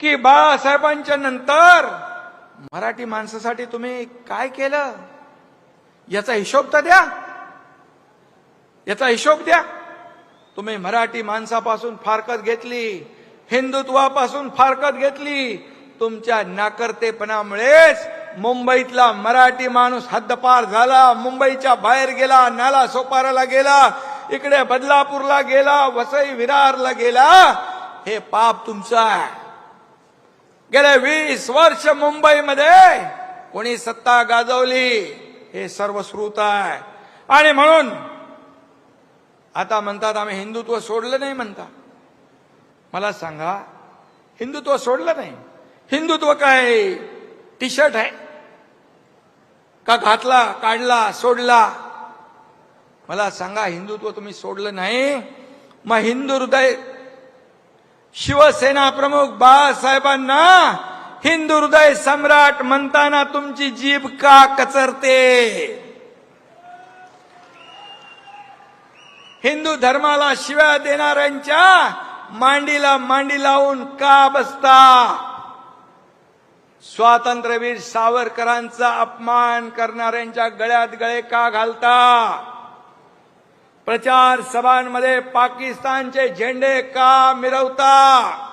की बाळासाहेबांच्या नंतर मराठी माणसासाठी तुम्ही काय केलं? याचा हिशोब तर द्या. याचा हिशोब द्या. तुम्ही मराठी माणसापासून फारकत घेतली हिंदुत्वापासून फारकत घेतली तुमच्या नाकर्तेपणामुळेच मुंबईतला मराठी माणूस हद्दपार झाला मुंबईच्या बाहेर गेला नाला सोपाराला गेला इकडे बदलापूरला गेला वसई विरारला गेला. हे पाप तुमचं आहे. गेल्या वीस वर्ष मुंबईमध्ये कोणी सत्ता गाजवली हे सर्व श्रुत आहे. आणि म्हणून आता म्हणतात आम्ही हिंदुत्व सोडलं नाही म्हणता. मला सांगा हिंदुत्व सोडलं नाही? हिंदुत्व काय? टी शर्ट आहे? का घातला काढला सोडला? मला सांगा हिंदुत्व तुम्ही सोडलं नाही? मग हिंदू हृदय शिवसेना प्रमुख बाळासाहेबांना हिंदू हृदय सम्राट म्हणताना तुमची जीभ का कचरते? हिंदू धर्माला शिव्या देणाऱ्यांच्या मांडीला मांडी लावून का बसता? स्वातंत्र्यवीर सावरकरांचा अपमान करणाऱ्यांच्या गळ्यात गळे का घालता? प्रचार सभांमध्ये पाकिस्तानचे झेंडे का मिरवता?